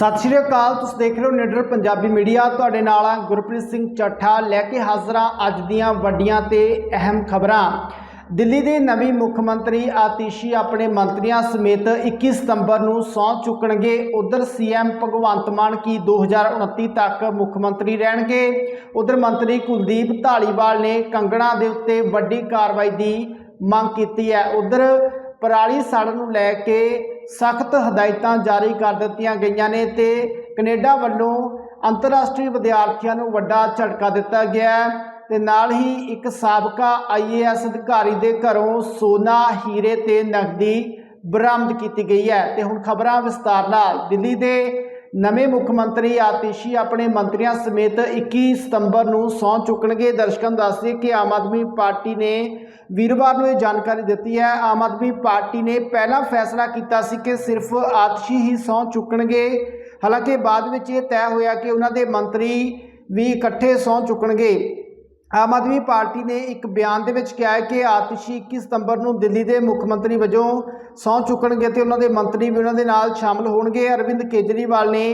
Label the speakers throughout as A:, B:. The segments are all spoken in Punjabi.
A: ਸਤਿ ਸ਼੍ਰੀ ਅਕਾਲ, ਤੁਸੀਂ ਦੇਖ ਰਹੇ ਹੋ ਨਿਡਰ ਪੰਜਾਬੀ ਮੀਡੀਆ। ਤੁਹਾਡੇ ਨਾਲ ਆ ਗੁਰਪ੍ਰੀਤ ਸਿੰਘ ਚੱਠਾ ਲੈ ਕੇ ਹਾਜ਼ਰ ਹਾਂ ਅੱਜ ਦੀਆਂ ਵੱਡੀਆਂ ਤੇ ਅਹਿਮ ਖਬਰਾਂ। ਦਿੱਲੀ ਦੇ ਨਵੇਂ ਮੁੱਖ ਮੰਤਰੀ ਆਤੀਸ਼ੀ ਆਪਣੇ ਮੰਤਰੀਆਂ ਸਮੇਤ 21 ਸਤੰਬਰ ਨੂੰ ਸਹੁੰ ਚੁੱਕਣਗੇ। ਉਧਰ ਸੀਐਮ ਭਗਵੰਤ ਮਾਨ ਕੀ 2029 ਤੱਕ ਮੁੱਖ ਮੰਤਰੀ ਰਹਿਣਗੇ? ਉਧਰ ਮੰਤਰੀ ਕੁਲਦੀਪ ਢਾਲੀਵਾਲ ਨੇ ਕੰਗਣਾ ਦੇ ਉੱਤੇ ਵੱਡੀ ਕਾਰਵਾਈ ਦੀ ਮੰਗ ਕੀਤੀ ਹੈ। ਉਧਰ ਪਰਾਲੀ ਸੜਨ ਨੂੰ ਲੈ ਕੇ ਸਖਤ ਹਦਾਇਤਾਂ ਜਾਰੀ ਕਰ ਦਿੱਤੀਆਂ ਗਈਆਂ ਨੇ ਤੇ ਕੈਨੇਡਾ ਵੱਲੋਂ ਅੰਤਰਰਾਸ਼ਟਰੀ ਵਿਦਿਆਰਥੀਆਂ ਨੂੰ ਵੱਡਾ ਝਟਕਾ ਦਿੱਤਾ ਗਿਆ ਹੈ ਤੇ ਨਾਲ ਹੀ ਇੱਕ ਸਾਬਕਾ ਆਈਏਐਸ ਅਧਿਕਾਰੀ ਦੇ ਘਰੋਂ ਸੋਨਾ, ਹੀਰੇ ਤੇ ਨਕਦੀ ਬਰਾਮਦ ਕੀਤੀ ਗਈ ਹੈ। ਤੇ ਹੁਣ ਖਬਰਾਂ ਵਿਸਤਾਰ ਨਾਲ। ਦਿੱਲੀ ਦੇ ਨਵੇਂ ਮੁੱਖ ਮੰਤਰੀ ਆਤਿਸ਼ੀ ਆਪਣੇ ਮੰਤਰੀਆਂ ਸਮੇਤ 21 ਸਤੰਬਰ ਨੂੰ ਸਹੁੰ ਚੁੱਕਣਗੇ। ਦਰਸ਼ਕਾਂ ਨੂੰ ਦੱਸ ਕਿ ਆਮ ਆਦਮੀ ਪਾਰਟੀ ਨੇ ਵੀਰਵਾਰ ਨੂੰ ਇਹ ਜਾਣਕਾਰੀ ਦਿੱਤੀ ਹੈ। ਆਮ ਆਦਮੀ ਪਾਰਟੀ ਨੇ ਪਹਿਲਾਂ ਫੈਸਲਾ ਕੀਤਾ ਸੀ ਕਿ ਸਿਰਫ ਆਤਿਸ਼ੀ ਹੀ ਸਹੁੰ ਚੁੱਕਣਗੇ। ਹਾਲਾਂਕਿ ਬਾਅਦ ਵਿੱਚ ਇਹ ਤੈਅ ਹੋਇਆ ਕਿ ਉਹਨਾਂ ਦੇ ਮੰਤਰੀ ਵੀ ਇਕੱਠੇ ਸਹੁੰ ਚੁੱਕਣਗੇ। ਆਮ ਆਦਮੀ ਪਾਰਟੀ ਨੇ ਇੱਕ ਬਿਆਨ ਦੇ ਵਿੱਚ ਕਿਹਾ ਹੈ ਕਿ ਆਤਿਸ਼ੀ 21 ਸਤੰਬਰ ਨੂੰ ਦਿੱਲੀ ਦੇ ਮੁੱਖ ਮੰਤਰੀ ਵਜੋਂ ਸਹੁੰ ਚੁੱਕਣਗੇ ਤੇ ਉਹਨਾਂ ਦੇ ਮੰਤਰੀ ਵੀ ਉਹਨਾਂ ਦੇ ਨਾਲ ਸ਼ਾਮਲ ਹੋਣਗੇ। ਅਰਵਿੰਦ ਕੇਜਰੀਵਾਲ ਨੇ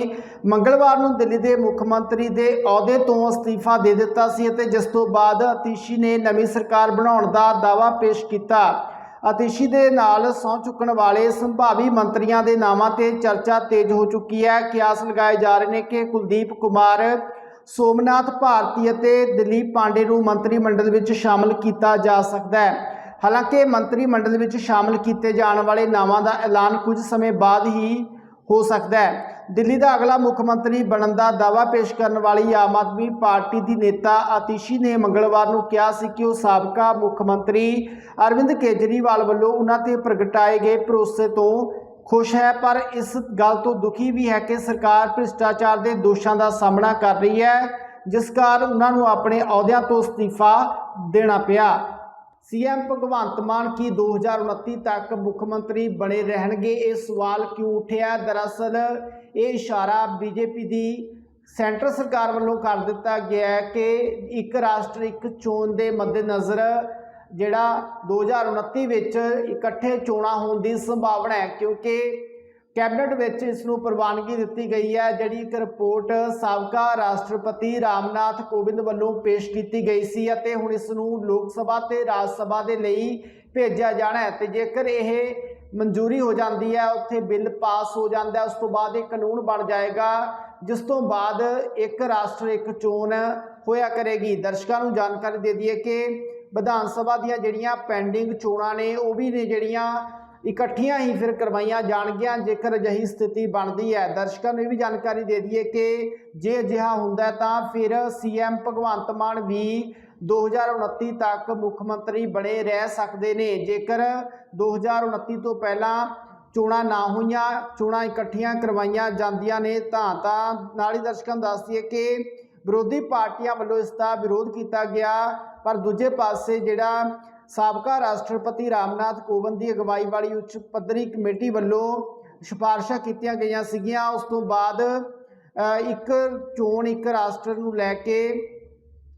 A: ਮੰਗਲਵਾਰ ਨੂੰ ਦਿੱਲੀ ਦੇ ਮੁੱਖ ਮੰਤਰੀ ਦੇ ਅਹੁਦੇ ਤੋਂ ਅਸਤੀਫਾ ਦੇ ਦਿੱਤਾ ਸੀ ਅਤੇ ਜਿਸ ਤੋਂ ਬਾਅਦ ਆਤਿਸ਼ੀ ਨੇ ਨਵੀਂ ਸਰਕਾਰ ਬਣਾਉਣ ਦਾ ਦਾਅਵਾ ਪੇਸ਼ ਕੀਤਾ। ਆਤਿਸ਼ੀ ਦੇ ਨਾਲ ਸਹੁੰ ਚੁੱਕਣ ਵਾਲੇ ਸੰਭਾਵੀ ਮੰਤਰੀਆਂ ਦੇ ਨਾਵਾਂ ਤੇ ਚਰਚਾ ਤੇਜ਼ ਹੋ ਚੁੱਕੀ ਹੈ। ਕਿਆਸ ਲਗਾਏ ਜਾ ਰਹੇ ਨੇ ਕਿ ਕੁਲਦੀਪ ਕੁਮਾਰ ਸੋਮਨਾਥ ਭਾਰਤੀ ਅਤੇ ਦਲੀਪ ਪਾਂਡੇ ਨੂੰ ਮੰਤਰੀ ਮੰਡਲ ਵਿੱਚ ਸ਼ਾਮਲ ਕੀਤਾ ਜਾ ਸਕਦਾ ਹੈ। ਹਾਲਾਂਕਿ ਮੰਤਰੀ ਮੰਡਲ ਵਿੱਚ ਸ਼ਾਮਲ ਕੀਤੇ ਜਾਣ ਵਾਲੇ ਨਾਵਾਂ ਦਾ ਐਲਾਨ ਕੁਝ ਸਮੇਂ ਬਾਅਦ ਹੀ ਹੋ ਸਕਦਾ ਹੈ। ਦਿੱਲੀ ਦਾ ਅਗਲਾ ਮੁੱਖ ਮੰਤਰੀ ਬਣਨ ਦਾ ਦਾਅਵਾ ਪੇਸ਼ ਕਰਨ ਵਾਲੀ ਆਮ ਆਦਮੀ ਪਾਰਟੀ ਦੀ ਨੇਤਾ ਆਤਿਸ਼ੀ ਨੇ ਮੰਗਲਵਾਰ ਨੂੰ ਕਿਹਾ ਸੀ ਕਿ ਉਹ ਸਾਬਕਾ ਮੁੱਖ ਮੰਤਰੀ ਅਰਵਿੰਦ ਕੇਜਰੀਵਾਲ ਵੱਲੋਂ ਉਹਨਾਂ ਤੇ ਪ੍ਰਗਟਾਏ ਗਏ ਭਰੋਸੇ ਤੋਂ ਖੁਸ਼ ਹੈ, ਪਰ ਇਸ ਗੱਲ ਤੋਂ ਦੁਖੀ ਵੀ ਹੈ ਕਿ ਸਰਕਾਰ ਭ੍ਰਿਸ਼ਟਾਚਾਰ ਦੇ ਦੋਸ਼ਾਂ ਦਾ ਸਾਹਮਣਾ ਕਰ ਰਹੀ ਹੈ, ਜਿਸ ਕਾਰਨ ਉਹਨਾਂ ਨੂੰ ਆਪਣੇ ਅਹੁਦਿਆਂ ਤੋਂ ਅਸਤੀਫਾ ਦੇਣਾ ਪਿਆ। ਸੀਐਮ ਭਗਵੰਤ ਮਾਨ ਕੀ 2029 ਤੱਕ ਮੁੱਖ ਮੰਤਰੀ ਬਣੇ ਰਹਿਣਗੇ? ਇਹ ਸਵਾਲ ਕਿਉਂ ਉੱਠਿਆ? ਦਰਅਸਲ ਇਹ ਇਸ਼ਾਰਾ ਬੀਜੇਪੀ ਦੀ ਸੈਂਟਰ ਸਰਕਾਰ ਵੱਲੋਂ ਕਰ ਦਿੱਤਾ ਗਿਆ ਹੈ ਕਿ ਇੱਕ ਰਾਸ਼ਟਰ ਇੱਕ ਚੋਣ ਦੇ ਮੱਦੇਨਜ਼ਰ ਜਿਹੜਾ 2029 ਵਿੱਚ ਇਕੱਠੇ ਚੋਣਾਂ ਹੋਣ ਦੀ ਸੰਭਾਵਨਾ ਹੈ, ਕਿਉਂਕਿ ਕੈਬਨਿਟ ਵਿੱਚ ਇਸ ਨੂੰ ਪ੍ਰਵਾਨਗੀ ਦਿੱਤੀ ਗਈ ਹੈ, ਜਿਹੜੀ ਇੱਕ ਰਿਪੋਰਟ ਸਾਬਕਾ ਰਾਸ਼ਟਰਪਤੀ ਰਾਮਨਾਥ ਕੋਵਿੰਦ ਵੱਲੋਂ ਪੇਸ਼ ਕੀਤੀ ਗਈ ਸੀ ਅਤੇ ਹੁਣ ਇਸ ਨੂੰ ਲੋਕ ਸਭਾ ਤੇ ਰਾਜ ਸਭਾ ਦੇ ਲਈ ਭੇਜਿਆ ਜਾਣਾ ਹੈ। ਤੇ ਜੇਕਰ ਇਹ ਮਨਜ਼ੂਰੀ ਹੋ ਜਾਂਦੀ ਹੈ, ਉੱਥੇ ਬਿੱਲ ਪਾਸ ਹੋ ਜਾਂਦਾ ਉਸ ਤੋਂ ਬਾਅਦ ਇਹ ਕਾਨੂੰਨ ਬਣ ਜਾਏਗਾ, ਜਿਸ ਤੋਂ ਬਾਅਦ ਇੱਕ ਰਾਸ਼ਟਰ ਇੱਕ ਚੋਣ ਹੋਇਆ ਕਰੇਗੀ। ਦਰਸ਼ਕਾਂ ਨੂੰ ਜਾਣਕਾਰੀ ਦੇ ਦਈਏ ਕਿ ਵਿਧਾਨ ਸਭਾ ਦੀਆਂ ਜਿਹੜੀਆਂ ਪੈਂਡਿੰਗ ਚੋਣਾਂ ਨੇ, ਉਹ ਵੀ ਨੇ ਜਿਹੜੀਆਂ ਇਕੱਠੀਆਂ ਹੀ ਫਿਰ ਕਰਵਾਈਆਂ ਜਾਣਗੀਆਂ, ਜੇਕਰ ਅਜਿਹੀ ਸਥਿਤੀ ਬਣਦੀ ਹੈ। ਦਰਸ਼ਕਾਂ ਨੂੰ ਇਹ ਵੀ ਜਾਣਕਾਰੀ ਦੇ ਦਈਏ ਕਿ ਜੇ ਅਜਿਹਾ ਹੁੰਦਾ ਤਾਂ ਫਿਰ ਸੀਐਮ ਭਗਵੰਤ ਮਾਨ ਵੀ 2029 ਤੱਕ ਮੁੱਖ ਮੰਤਰੀ ਬਣੇ ਰਹਿ ਸਕਦੇ ਨੇ। ਜੇਕਰ 2029 ਤੋਂ ਪਹਿਲਾਂ ਚੋਣਾਂ ਨਾ ਹੋਈਆਂ, ਚੋਣਾਂ ਇਕੱਠੀਆਂ ਕਰਵਾਈਆਂ ਜਾਂਦੀਆਂ ਨੇ ਤਾਂ ਤਾਂ ਨਾਲ ਹੀ ਦਰਸ਼ਕਾਂ ਨੂੰ ਦੱਸ ਦਈਏ ਕਿ ਵਿਰੋਧੀ ਪਾਰਟੀਆਂ ਵੱਲੋਂ ਇਸ ਦਾ ਵਿਰੋਧ ਕੀਤਾ ਗਿਆ। ਪਰ ਦੂਜੇ ਪਾਸੇ ਜਿਹੜਾ ਸਾਬਕਾ ਰਾਸ਼ਟਰਪਤੀ ਰਾਮਨਾਥ ਕੋਵਿੰਦ ਦੀ ਅਗਵਾਈ ਵਾਲੀ ਉੱਚ ਪੱਧਰੀ ਕਮੇਟੀ ਵੱਲੋਂ ਸਿਫਾਰਸ਼ਾਂ ਕੀਤੀਆਂ ਗਈਆਂ ਸੀਗੀਆਂ, ਉਸ ਤੋਂ ਬਾਅਦ ਇੱਕ ਚੋਣ ਇੱਕ ਰਾਸ਼ਟਰ ਨੂੰ ਲੈ ਕੇ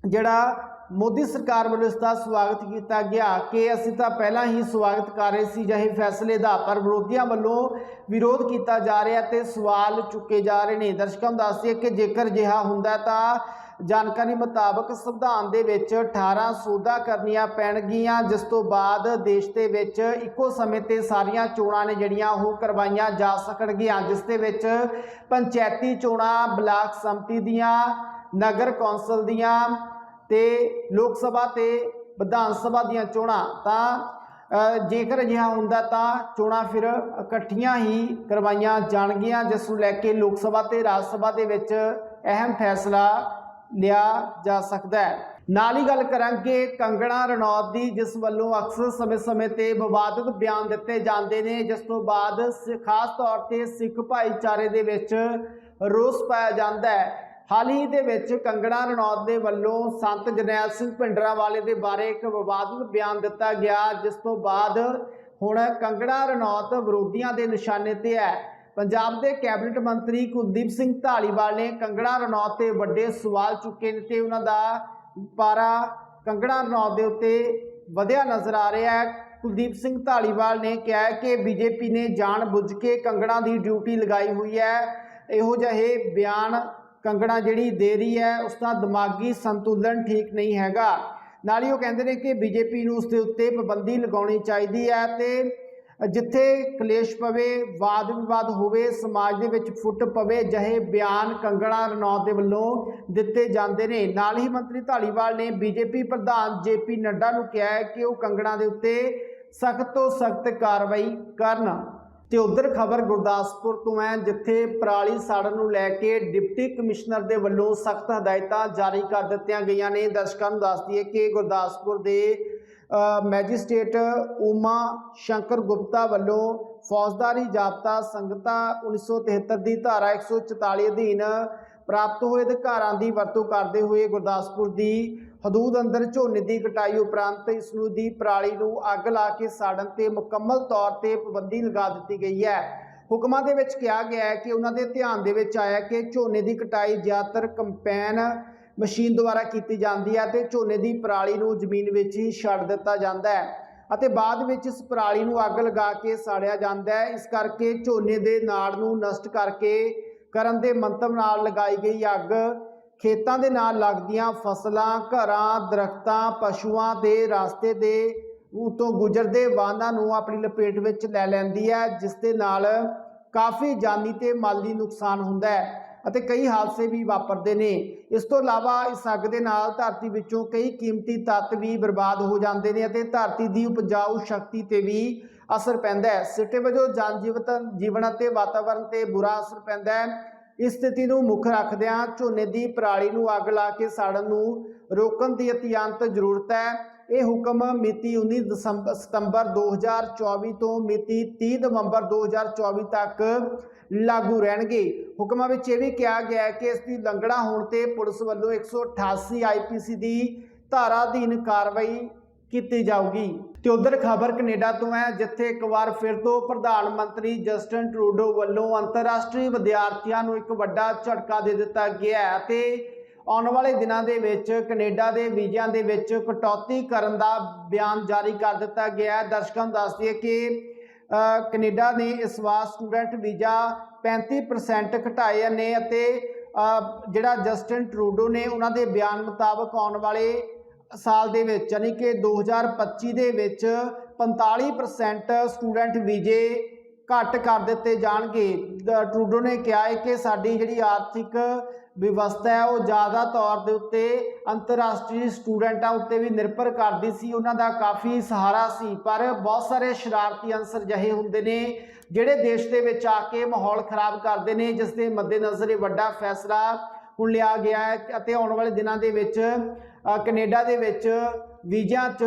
A: ਜਿਹੜਾ ਮੋਦੀ ਸਰਕਾਰ ਵੱਲੋਂ ਇਸ ਦਾ ਸਵਾਗਤ ਕੀਤਾ ਗਿਆ ਕਿ ਅਸੀਂ ਤਾਂ ਪਹਿਲਾਂ ਹੀ ਸਵਾਗਤ ਕਰ ਰਹੇ ਸੀ ਜਿਹੇ ਫੈਸਲੇ ਦਾ, ਪਰ ਵਿਰੋਧੀਆਂ ਵੱਲੋਂ ਵਿਰੋਧ ਕੀਤਾ ਜਾ ਰਿਹਾ ਤੇ ਸਵਾਲ ਚੁੱਕੇ ਜਾ ਰਹੇ ਨੇ। ਦਰਸ਼ਕਾਂ ਨੂੰ ਦੱਸ ਕਿ ਜੇਕਰ ਜਿਹਾ ਹੁੰਦਾ ਤਾਂ ਜਾਣਕਾਰੀ ਮੁਤਾਬਕ ਸੰਵਿਧਾਨ ਦੇ ਵਿੱਚ 18 ਸੋਧਾਂ ਕਰਨੀਆਂ ਪੈਣਗੀਆਂ, ਜਿਸ ਤੋਂ ਬਾਅਦ ਦੇਸ਼ ਦੇ ਵਿੱਚ ਇੱਕੋ ਸਮੇਂ ਤੇ ਸਾਰੀਆਂ ਚੋਣਾਂ ਨੇ ਜਿਹੜੀਆਂ ਉਹ ਕਰਵਾਈਆਂ ਜਾ ਸਕਣਗੀਆਂ, ਜਿਸ ਦੇ ਵਿੱਚ ਪੰਚਾਇਤੀ ਚੋਣਾਂ, ਬਲਾਕ ਸੰਮਤੀ ਦੀਆਂ, ਨਗਰ ਕੌਂਸਲ ਦੀਆਂ ਤੇ ਲੋਕ ਸਭਾ ਤੇ ਵਿਧਾਨ ਸਭਾ ਦੀਆਂ ਚੋਣਾਂ। ਤਾਂ ਜੇਕਰ ਅਜਿਹਾ ਹੁੰਦਾ ਤਾਂ ਚੋਣਾਂ ਫਿਰ ਇਕੱਠੀਆਂ ਹੀ ਕਰਵਾਈਆਂ ਜਾਣਗੀਆਂ, ਜਿਸ ਨੂੰ ਲੈ ਕੇ ਲੋਕ ਸਭਾ ਤੇ ਰਾਜ ਸਭਾ ਦੇ ਵਿੱਚ ਅਹਿਮ ਫੈਸਲਾ ਲਿਆ ਜਾ ਸਕਦਾ ਹੈ। ਨਾਲ ਹੀ ਗੱਲ ਕਰਾਂਗੇ, ਕੰਗਣਾ ਰਣੌਤ ਦੀ, ਜਿਸ ਵੱਲੋਂ ਅਕਸਰ ਸਮੇਂ-ਸਮੇਂ ਤੇ ਵਿਵਾਦਤ ਬਿਆਨ ਦਿੱਤੇ ਜਾਂਦੇ ਨੇ, ਜਿਸ ਤੋਂ ਬਾਅਦ ਸ- ਖਾਸ ਤੌਰ ਤੇ ਸਿੱਖ ਭਾਈਚਾਰੇ ਦੇ ਵਿੱਚ ਰੋਸ ਪਾਇਆ ਜਾਂਦਾ ਹੈ। ਹਾਲ ਹੀ ਦੇ ਵਿੱਚ ਕੰਗਣਾ ਰਣੌਤ ਦੇ ਵੱਲੋਂ ਸੰਤ ਜਰਨੈਲ ਸਿੰਘ ਭਿੰਡਰਾਂਵਾਲੇ ਦੇ ਬਾਰੇ ਇੱਕ ਵਿਵਾਦਿਤ ਬਿਆਨ ਦਿੱਤਾ ਗਿਆ, ਜਿਸ ਤੋਂ ਬਾਅਦ ਹੁਣ ਕੰਗਣਾ ਰਣੌਤ ਵਿਰੋਧੀਆਂ ਦੇ ਨਿਸ਼ਾਨੇ ਤੇ ਹੈ। ਪੰਜਾਬ ਦੇ ਕੈਬਨਿਟ ਮੰਤਰੀ ਕੁਲਦੀਪ ਸਿੰਘ ਢਾਲੀਵਾਲ ਨੇ ਕੰਗਣਾ ਰਣੌਤ ਤੇ ਵੱਡੇ ਸਵਾਲ ਚੁੱਕੇ ਨੇ ਤੇ ਉਹਨਾਂ ਦਾ ਪਾਰਾ ਕੰਗਣਾ ਰਣੌਤ ਦੇ ਉੱਤੇ ਵਧਿਆ ਨਜ਼ਰ ਆ ਰਿਹਾ ਹੈ। ਕੁਲਦੀਪ ਸਿੰਘ ਢਾਲੀਵਾਲ ਨੇ ਕਿਹਾ ਹੈ ਕਿ ਬੀਜੇਪੀ ਨੇ ਜਾਣ ਬੁੱਝ ਕੇ ਕੰਗਣਾ ਦੀ ਡਿਊਟੀ ਲਗਾਈ ਹੋਈ ਹੈ। ਇਹੋ ਜਿਹੇ ਬਿਆਨ ਕੰਗਣਾ ਜਿਹੜੀ ਦੇ ਰਹੀ ਹੈ, ਉਸ ਦਾ ਦਿਮਾਗੀ ਸੰਤੁਲਨ ਠੀਕ ਨਹੀਂ ਹੈਗਾ। ਨਾਲ ਹੀ ਉਹ ਕਹਿੰਦੇ ਨੇ ਕਿ ਬੀਜੇਪੀ ਨੂੰ ਉਸ ਦੇ ਉੱਤੇ ਪਾਬੰਦੀ ਲਗਾਉਣੀ ਚਾਹੀਦੀ ਹੈ ਤੇ ਜਿੱਥੇ ਕਲੇਸ਼ ਪਵੇ, ਵਾਦ ਵਿਵਾਦ ਹੋਵੇ, ਸਮਾਜ ਦੇ ਵਿੱਚ ਫੁੱਟ ਪਵੇ, ਜਹੇ ਬਿਆਨ ਕੰਗਣਾ ਰਣੌਤ ਦੇ ਵੱਲੋਂ ਦਿੱਤੇ ਜਾਂਦੇ ਨੇ। ਨਾਲ ਹੀ ਮੰਤਰੀ ਧਾਲੀਵਾਲ ਨੇ ਬੀਜੇਪੀ ਪ੍ਰਧਾਨ ਜੇਪੀ ਨੱਡਾ ਨੂੰ ਕਿਹਾ ਹੈ ਕਿ ਉਹ ਕੰਗਣਾ ਦੇ ਉੱਤੇ ਸਖਤ ਤੋਂ ਸਖਤ ਕਾਰਵਾਈ ਕਰਨ। ਤੇ ਉਧਰ ਖਬਰ ਗੁਰਦਾਸਪੁਰ ਤੋਂ ਹੈ, ਜਿੱਥੇ ਪਰਾਲੀ ਸਾੜਨ ਨੂੰ ਲੈ ਕੇ ਡਿਪਟੀ ਕਮਿਸ਼ਨਰ ਦੇ ਵੱਲੋਂ ਸਖਤ ਹਦਾਇਤਾਂ ਜਾਰੀ ਕਰ ਦਿੱਤੀਆਂ ਗਈਆਂ ਨੇ। ਦਰਸ਼ਕਾਂ ਨੂੰ ਦੱਸ ਦਈਏ ਕਿ ਗੁਰਦਾਸਪੁਰ ਦੇ ਮੈਜਿਸਟ੍ਰੇਟ ਉਮਾ ਸ਼ੰਕਰ ਗੁਪਤਾ ਵੱਲੋਂ ਫੌਜਦਾਰੀ ਜਾਬਤਾ ਸੰਗਤਾ 1973 ਦੀ ਧਾਰਾ 144 ਅਧੀਨ ਪ੍ਰਾਪਤ ਹੋਏ ਅਧਿਕਾਰਾਂ ਦੀ ਵਰਤੋਂ ਕਰਦੇ ਹੋਏ ਗੁਰਦਾਸਪੁਰ ਦੀ ਹਦੂਦ ਅੰਦਰ ਝੋਨੇ ਦੀ ਕਟਾਈ ਉਪਰੰਤ ਇਸ ਨੂੰ ਦੀ ਪਰਾਲੀ ਨੂੰ ਅੱਗ ਲਾ ਕੇ ਸਾੜਨ ਤੇ ਮੁਕੰਮਲ ਤੌਰ ਤੇ ਪਾਬੰਦੀ ਲਗਾ ਦਿੱਤੀ ਗਈ ਹੈ। ਹੁਕਮਾਂ ਦੇ ਵਿੱਚ ਕਿਹਾ ਗਿਆ ਹੈ ਕਿ ਉਹਨਾਂ ਦੇ ਧਿਆਨ ਦੇ ਵਿੱਚ ਆਇਆ ਕਿ ਝੋਨੇ ਦੀ ਕਟਾਈ ਜ਼ਿਆਦਾਤਰ ਕੰਪੈਨ ਮਸ਼ੀਨ ਦੁਆਰਾ ਕੀਤੀ ਜਾਂਦੀ ਹੈ ਤੇ ਝੋਨੇ ਦੀ ਪਰਾਲੀ ਨੂੰ ਜ਼ਮੀਨ ਵਿੱਚ ਹੀ ਛੱਡ ਦਿੱਤਾ ਜਾਂਦਾ ਹੈ ਅਤੇ ਬਾਅਦ ਵਿੱਚ ਇਸ ਪਰਾਲੀ ਨੂੰ ਅੱਗ ਲਗਾ ਕੇ ਸਾੜਿਆ ਜਾਂਦਾ ਹੈ। ਇਸ ਕਰਕੇ ਝੋਨੇ ਦੇ ਨਾੜ ਨੂੰ ਨਸ਼ਟ ਕਰਕੇ ਕਰਨ ਦੇ ਮੰਤਵ ਨਾਲ ਲਗਾਈ ਗਈ ਅੱਗ ਖੇਤਾਂ ਦੇ ਨਾਲ ਲੱਗਦੀਆਂ ਫਸਲਾਂ, ਘਰਾਂ, ਦਰਖਤਾਂ, ਪਸ਼ੂਆਂ ਦੇ ਰਸਤੇ ਦੇ ਉਤੋਂ ਗੁਜ਼ਰਦੇ ਵਾਹਨਾਂ ਨੂੰ ਆਪਣੀ ਲਪੇਟ ਵਿੱਚ ਲੈ ਲੈਂਦੀ ਹੈ, ਜਿਸ ਦੇ ਨਾਲ ਕਾਫੀ ਜਾਨੀ ਤੇ ਮਾਲੀ ਨੁਕਸਾਨ ਹੁੰਦਾ ਹੈ। ਅਤੇ ਕਈ ਹਾਦਸੇ ਵੀ ਵਾਪਰਦੇ ਨੇ। ਇਸ ਤੋਂ ਇਲਾਵਾ ਇਸ ਅੱਗ ਦੇ ਨਾਲ ਧਰਤੀ ਵਿੱਚੋਂ ਕਈ ਕੀਮਤੀ ਤੱਤ ਵੀ ਬਰਬਾਦ ਹੋ ਜਾਂਦੇ ਨੇ ਅਤੇ ਧਰਤੀ ਦੀ ਉਪਜਾਊ ਸ਼ਕਤੀ ਤੇ ਵੀ ਅਸਰ ਪੈਂਦਾ ਹੈ। ਸਿੱਟੇ ਵਜੋਂ ਜਨ ਜੀਵਤ ਜੀਵਨ ਅਤੇ ਵਾਤਾਵਰਣ ਤੇ ਬੁਰਾ ਅਸਰ ਪੈਂਦਾ ਹੈ। ਇਸ ਸਥਿਤੀ ਨੂੰ ਮੁੱਖ ਰੱਖਦਿਆਂ ਝੋਨੇ ਦੀ ਪਰਾਲੀ ਨੂੰ ਅੱਗ ਲਾ ਕੇ ਸਾੜਨ ਨੂੰ ਰੋਕਣ ਦੀ ਅਤਿਅੰਤ ਜ਼ਰੂਰਤ ਹੈ। ਇਹ ਹੁਕਮ ਮਿਤੀ 19 ਦਸੰਬਰ ਸਤੰਬਰ 2024 ਤੋਂ ਮਿਤੀ 30 ਨਵੰਬਰ 2024 ਤੱਕ ਲਾਗੂ ਰਹਿਣਗੇ। ਹੁਕਮਾਂ ਵਿੱਚ ਇਹ ਵੀ ਕਿਹਾ ਗਿਆ ਹੈ ਕਿ ਇਸ ਦੀ ਲੰਘਣਾ ਹੋਣ ਤੇ ਪੁਲਿਸ ਵੱਲੋਂ 188 ਆਈਪੀਸੀ ਦੀ ਧਾਰਾ ਅਧੀਨ ਕਾਰਵਾਈ ਕੀਤੀ ਜਾਊਗੀ। ਤੇ ਉਧਰ ਖਬਰ ਕੈਨੇਡਾ ਤੋਂ ਹੈ, ਜਿੱਥੇ ਇੱਕ ਵਾਰ ਫਿਰ ਤੋਂ ਪ੍ਰਧਾਨ ਮੰਤਰੀ ਜਸਟਨ ਟਰੂਡੋ ਵੱਲੋਂ ਅੰਤਰਰਾਸ਼ਟਰੀ ਵਿਦਿਆਰਥੀਆਂ ਨੂੰ ਇੱਕ ਵੱਡਾ ਝਟਕਾ ਦੇ ਦਿੱਤਾ ਗਿਆ ਹੈ ਅਤੇ ਆਉਣ ਵਾਲੇ ਦਿਨਾਂ ਦੇ ਵਿੱਚ ਕੈਨੇਡਾ ਦੇ ਵੀਜ਼ਿਆਂ ਦੇ ਵਿੱਚ ਕਟੌਤੀ ਕਰਨ ਦਾ ਬਿਆਨ ਜਾਰੀ ਕਰ ਦਿੱਤਾ ਗਿਆ ਹੈ। ਦਰਸ਼ਕਾਂ ਨੂੰ ਦੱਸ ਦਈਏ ਕਿ ਅ, ਕੈਨੇਡਾ ਨੇ ਇਸ ਵਾਰ ਸਟੂਡੈਂਟ ਵੀਜ਼ਾ 35% ਘਟਾਏ ਨੇ ਅਤੇ ਜਿਹੜਾ ਜਸਟਿਨ ਟਰੂਡੋ ਨੇ ਉਹਨਾਂ ਦੇ ਬਿਆਨ ਮੁਤਾਬਕ ਆਉਣ ਵਾਲੇ ਸਾਲ ਦੇ ਵਿੱਚ ਯਾਨੀ ਕਿ 2025 ਦੇ ਵਿੱਚ 45% ਸਟੂਡੈਂਟ ਵੀਜ਼ੇ ਘੱਟ ਕਰ ਦਿੱਤੇ ਜਾਣਗੇ। ਟਰੂਡੋ ਨੇ ਕਿਹਾ ਹੈ ਕਿ ਸਾਡੀ ਜਿਹੜੀ ਆਰਥਿਕ ਵਿਵਸਥਾ ਹੈ ਉਹ ਜ਼ਿਆਦਾ ਤੌਰ ਦੇ ਉੱਤੇ ਅੰਤਰਰਾਸ਼ਟਰੀ ਸਟੂਡੈਂਟਾਂ ਉੱਤੇ ਵੀ ਨਿਰਭਰ ਕਰਦੀ ਸੀ ਉਹਨਾਂ ਦਾ ਕਾਫੀ ਸਹਾਰਾ ਸੀ ਪਰ ਬਹੁਤ ਸਾਰੇ ਸ਼ਰਾਰਤੀ ਅੰਸਰ ਜਿਹੇ ਹੁੰਦੇ ਨੇ ਜਿਹੜੇ ਦੇਸ਼ ਦੇ ਵਿੱਚ ਆ ਕੇ ਮਾਹੌਲ ਖਰਾਬ ਕਰਦੇ ਨੇ ਜਿਸ ਦੇ ਮੱਦੇਨਜ਼ਰ ਇਹ ਵੱਡਾ ਫੈਸਲਾ ਹੁਣ ਲਿਆ ਗਿਆ ਹੈ ਅਤੇ ਆਉਣ ਵਾਲੇ ਦਿਨਾਂ ਦੇ ਵਿੱਚ ਅ, ਕੈਨੇਡਾ ਦੇ ਵਿੱਚ ਵੀਜ਼ਿਆਂ 'ਚ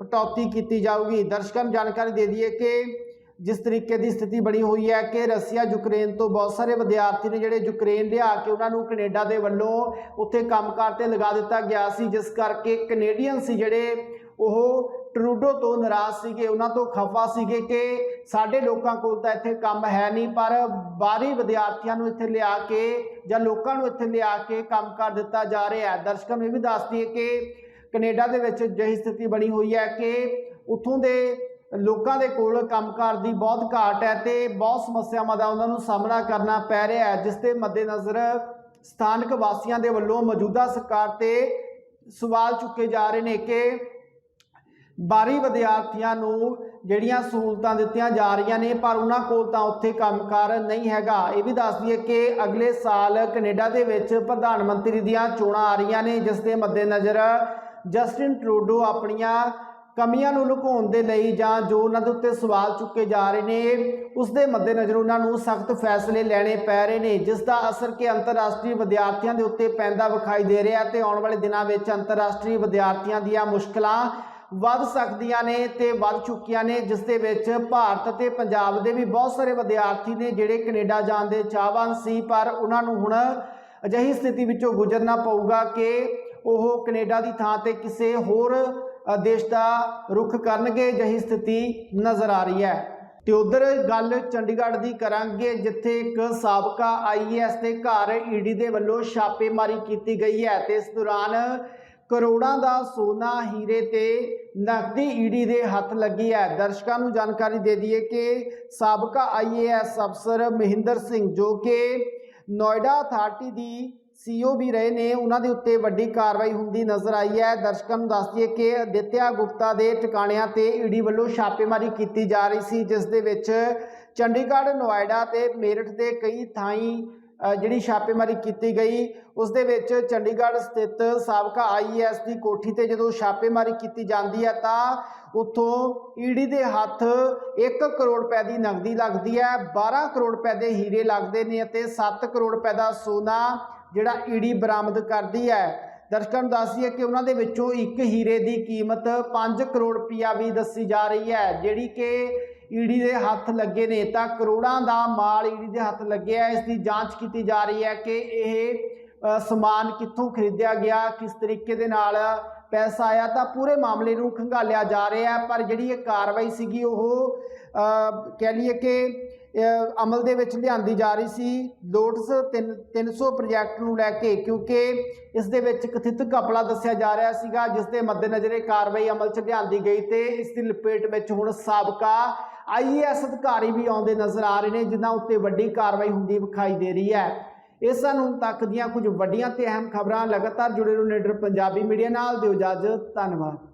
A: ਕਟੌਤੀ ਕੀਤੀ ਜਾਊਗੀ। ਦਰਸ਼ਕਾਂ ਨੂੰ ਜਾਣਕਾਰੀ ਦੇ ਦਈਏ ਕਿ ਜਿਸ ਤਰੀਕੇ ਦੀ ਸਥਿਤੀ ਬਣੀ ਹੋਈ ਹੈ ਕਿ ਰਸੀਆ, ਯੂਕਰੇਨ ਤੋਂ ਬਹੁਤ ਸਾਰੇ ਵਿਦਿਆਰਥੀ ਨੇ ਜਿਹੜੇ ਯੂਕਰੇਨ ਲਿਆ ਕੇ ਉਹਨਾਂ ਨੂੰ ਕੈਨੇਡਾ ਦੇ ਵੱਲੋਂ ਉੱਥੇ ਕੰਮਕਾਰ ਤੇ ਲਗਾ ਦਿੱਤਾ ਗਿਆ ਸੀ, ਜਿਸ ਕਰਕੇ ਕੈਨੇਡੀਅਨ ਸੀ ਜਿਹੜੇ ਉਹ ਟਰੂਡੋ ਤੋਂ ਨਾਰਾਜ਼ ਸੀਗੇ, ਉਹਨਾਂ ਤੋਂ ਖਫਾ ਸੀਗੇ ਕਿ ਸਾਡੇ ਲੋਕਾਂ ਕੋਲ ਤਾਂ ਇੱਥੇ ਕੰਮ ਹੈ ਨਹੀਂ, ਪਰ ਬਾਹਰੀ ਵਿਦਿਆਰਥੀਆਂ ਨੂੰ ਇੱਥੇ ਲਿਆ ਕੇ ਜਾਂ ਲੋਕਾਂ ਨੂੰ ਇੱਥੇ ਲਿਆ ਕੇ ਕੰਮ ਕਰ ਦਿੱਤਾ ਜਾ ਰਿਹਾ ਹੈ। ਦਰਸ਼ਕਾਂ ਨੂੰ ਇਹ ਵੀ ਦੱਸ ਦਈਏ ਕਿ ਕੈਨੇਡਾ ਦੇ ਵਿੱਚ ਅਜਿਹੀ ਸਥਿਤੀ ਬਣੀ ਹੋਈ ਹੈ ਕਿ ਉੱਥੋਂ ਦੇ ਲੋਕਾਂ ਦੇ ਕੋਲ ਕੰਮਕਾਰ ਦੀ ਬਹੁਤ ਘਾਟ ਹੈ ਤੇ ਬਹੁਤ ਸਮੱਸਿਆਵਾਂ ਦਾ ਉਹਨਾਂ ਨੂੰ ਸਾਹਮਣਾ ਕਰਨਾ ਪੈ ਰਿਹਾ ਹੈ, ਜਿਸ ਦੇ ਮੱਦੇਨਜ਼ਰ ਸਥਾਨਕ ਵਾਸੀਆਂ ਦੇ ਵੱਲੋਂ ਮੌਜੂਦਾ ਸਰਕਾਰ ਤੇ ਸਵਾਲ ਚੁੱਕੇ ਜਾ ਰਹੇ ਨੇ ਕਿ ਬਾਹਰੀ ਵਿਦਿਆਰਥੀਆਂ ਨੂੰ ਜਿਹੜੀਆਂ ਸਹੂਲਤਾਂ ਦਿੱਤੀਆਂ ਜਾ ਰਹੀਆਂ ਨੇ, ਪਰ ਉਹਨਾਂ ਕੋਲ ਤਾਂ ਉੱਥੇ ਕੰਮਕਾਰ ਨਹੀਂ ਹੈਗਾ। ਇਹ ਵੀ ਦੱਸ ਦਈਏ ਕਿ ਅਗਲੇ ਸਾਲ ਕੈਨੇਡਾ ਦੇ ਵਿੱਚ ਪ੍ਰਧਾਨ ਮੰਤਰੀ ਦੀਆਂ ਚੋਣਾਂ ਆ ਰਹੀਆਂ ਨੇ, ਜਿਸ ਦੇ ਮੱਦੇਨਜ਼ਰ ਜਸਟਿਨ ਟਰੂਡੋ ਆਪਣੀਆਂ ਕਮੀਆਂ ਨੂੰ ਲੁਕਾਉਣ ਦੇ ਲਈ ਜਾਂ ਜੋ ਉਹਨਾਂ ਦੇ ਉੱਤੇ ਸਵਾਲ ਚੁੱਕੇ ਜਾ ਰਹੇ ਨੇ ਉਸ ਦੇ ਮੱਦੇਨਜ਼ਰ ਉਹਨਾਂ ਨੂੰ ਸਖਤ ਫੈਸਲੇ ਲੈਣੇ ਪੈ ਰਹੇ ਨੇ ਜਿਸ ਦਾ ਅਸਰ ਕਿ ਅੰਤਰਰਾਸ਼ਟਰੀ ਵਿਦਿਆਰਥੀਆਂ ਦੇ ਉੱਤੇ ਪੈਂਦਾ ਵਿਖਾਈ ਦੇ ਰਿਹਾ ਤੇ ਆਉਣ ਵਾਲੇ ਦਿਨਾਂ ਵਿੱਚ ਅੰਤਰਰਾਸ਼ਟਰੀ ਵਿਦਿਆਰਥੀਆਂ ਦੀਆਂ ਮੁਸ਼ਕਲਾਂ ਵੱਧ ਸਕਦੀਆਂ ਨੇ ਤੇ ਵੱਧ ਚੁੱਕੀਆਂ ਨੇ ਜਿਸ ਦੇ ਵਿੱਚ ਭਾਰਤ ਅਤੇ ਪੰਜਾਬ ਦੇ ਵੀ ਬਹੁਤ ਸਾਰੇ ਵਿਦਿਆਰਥੀ ਨੇ ਜਿਹੜੇ ਕੈਨੇਡਾ ਜਾਣ ਦੇ ਚਾਹਵਾਨ ਸੀ, ਪਰ ਉਹਨਾਂ ਨੂੰ ਹੁਣ ਅਜਿਹੀ ਸਥਿਤੀ ਵਿੱਚੋਂ ਗੁਜ਼ਰਨਾ ਪਊਗਾ ਕਿ ਉਹ ਕੈਨੇਡਾ ਦੀ ਥਾਂ ਤੇ ਕਿਸੇ ਹੋਰ ਦੇਸ਼ ਦਾ ਰੁਖ ਕਰਨਗੇ ਅਜਿਹੀ ਸਥਿਤੀ ਨਜ਼ਰ ਆ ਰਹੀ ਹੈ। ਤੇ ਉਧਰ ਗੱਲ ਚੰਡੀਗੜ੍ਹ ਦੀ ਕਰਾਂਗੇ, ਜਿੱਥੇ ਇੱਕ ਸਾਬਕਾ ਆਈਏਐਸ ਦੇ ਘਰ ਈਡੀ ਦੇ ਵੱਲੋਂ ਛਾਪੇਮਾਰੀ ਕੀਤੀ ਗਈ ਹੈ ਤੇ ਇਸ ਦੌਰਾਨ ਕਰੋੜਾਂ ਦਾ ਸੋਨਾ, ਹੀਰੇ ਤੇ ਨਕਦੀ ਈਡੀ ਦੇ ਹੱਥ ਲੱਗੀ ਹੈ। ਦਰਸ਼ਕਾਂ ਨੂੰ ਜਾਣਕਾਰੀ ਦੇ ਦਈਏ ਕਿ ਸਾਬਕਾ ਆਈਏਐਸ ਅਫਸਰ ਮਹਿੰਦਰ ਸਿੰਘ ਜੋ ਕਿ ਨੋਇਡਾ ਅਥਾਰਟੀ ਦੀ ਸੀਓ ਵੀ ਰਹੇ ਨੇ, ਉਹਨਾਂ ਦੇ ਉੱਤੇ ਵੱਡੀ ਕਾਰਵਾਈ ਹੁੰਦੀ ਨਜ਼ਰ ਆਈ ਹੈ। ਦਰਸ਼ਕਾਂ ਨੂੰ ਦੱਸ ਦਈਏ ਕਿ ਅਦਿੱਤਿਆ ਗੁਪਤਾ ਦੇ ਟਿਕਾਣਿਆਂ ਤੇ ਈਡੀ ਵੱਲੋਂ ਛਾਪੇਮਾਰੀ ਕੀਤੀ ਜਾ ਰਹੀ ਸੀ, ਜਿਸ ਦੇ ਵਿੱਚ ਚੰਡੀਗੜ੍ਹ, ਨੋਇਡਾ ਤੇ ਮੇਰਠ ਦੇ ਕਈ ਥਾਈਂ ਜਿਹੜੀ ਛਾਪੇਮਾਰੀ ਕੀਤੀ ਗਈ। ਉਸ ਦੇ ਵਿੱਚ ਚੰਡੀਗੜ੍ਹ ਸਥਿਤ ਸਾਬਕਾ ਆਈਐਸ ਦੀ ਕੋਠੀ ਤੇ ਜਦੋਂ ਛਾਪੇਮਾਰੀ ਕੀਤੀ ਜਾਂਦੀ ਹੈ, ਤਾਂ ਉੱਥੋਂ ਈਡੀ ਦੇ ਹੱਥ 1 ਕਰੋੜ ਰੁਪਏ ਦੀ ਨਗਦੀ ਲੱਗਦੀ ਹੈ। 12 ਕਰੋੜ ਰੁਪਏ ਦੇ ਹੀਰੇ ਲੱਗਦੇ ਨੇ ਅਤੇ 7 ਕਰੋੜ ਰੁਪਏ ਦਾ ਸੋਨਾ ਜਿਹੜਾ ਈਡੀ ਬਰਾਮਦ ਕਰਦੀ ਹੈ। ਦਰਸ਼ਕਾਂ ਨੂੰ ਦੱਸਦੀ ਹੈ ਕਿ ਉਹਨਾਂ ਦੇ ਵਿੱਚੋਂ ਇੱਕ ਹੀਰੇ ਦੀ ਕੀਮਤ 5 ਕਰੋੜ ਰੁਪਇਆ ਵੀ ਦੱਸੀ ਜਾ ਰਹੀ ਹੈ, ਜਿਹੜੀ ਕਿ ਈਡੀ ਦੇ ਹੱਥ ਲੱਗੇ ਨੇ। ਤਾਂ ਕਰੋੜਾਂ ਦਾ ਮਾਲ ਈਡੀ ਦੇ ਹੱਥ ਲੱਗਿਆ ਹੈ। ਇਸ ਦੀ ਜਾਂਚ ਕੀਤੀ ਜਾ ਰਹੀ ਹੈ ਕਿ ਇਹ ਸਮਾਨ ਕਿੱਥੋਂ ਖਰੀਦਿਆ ਗਿਆ, ਕਿਸ ਤਰੀਕੇ ਦੇ ਨਾਲ ਪੈਸਾ ਆਇਆ, ਤਾਂ ਪੂਰੇ ਮਾਮਲੇ ਨੂੰ ਖੰਗਾਲਿਆ ਜਾ ਰਿਹਾ ਪਰ ਜਿਹੜੀ ਇਹ ਕਾਰਵਾਈ ਸੀਗੀ ਉਹ ਕਹਿ ਲਈਏ ਕਿ ਅਮਲ ਦੇ ਵਿੱਚ ਲਿਆਂਦੀ ਜਾ ਰਹੀ ਸੀ। ਲੋਟਸ 300 ਪ੍ਰੋਜੈਕਟ ਨੂੰ ਲੈ ਕੇ, ਕਿਉਂਕਿ ਇਸ ਦੇ ਵਿੱਚ ਕਥਿਤ ਘਪਲਾ ਦੱਸਿਆ ਜਾ ਰਿਹਾ ਸੀਗਾ, ਜਿਸ ਦੇ ਮੱਦੇਨਜ਼ਰ ਇਹ ਕਾਰਵਾਈ ਅਮਲ 'ਚ ਲਿਆਂਦੀ ਗਈ ਤੇ ਇਸ ਦੀ ਲਪੇਟ ਵਿੱਚ ਹੁਣ ਸਾਬਕਾ ਆਈਏਐਸ ਅਧਿਕਾਰੀ ਵੀ ਆਉਂਦੇ ਨਜ਼ਰ ਆ ਰਹੇ ਨੇ, ਜਿਨ੍ਹਾਂ ਉੱਤੇ ਵੱਡੀ ਕਾਰਵਾਈ ਹੁੰਦੀ ਵਿਖਾਈ ਦੇ ਰਹੀ ਹੈ। ਇਹ ਸਨ ਹੁਣ ਤੱਕ ਦੀਆਂ ਕੁਝ ਵੱਡੀਆਂ ਤੇ ਅਹਿਮ ਖਬਰਾਂ ਲਗਾਤਾਰ ਜੁੜੇ ਰਹੋ ਨਿਡਰ ਪੰਜਾਬੀ ਮੀਡੀਆ ਨਾਲ, ਦਿਓ ਇਜਾਜ਼ਤ, ਧੰਨਵਾਦ।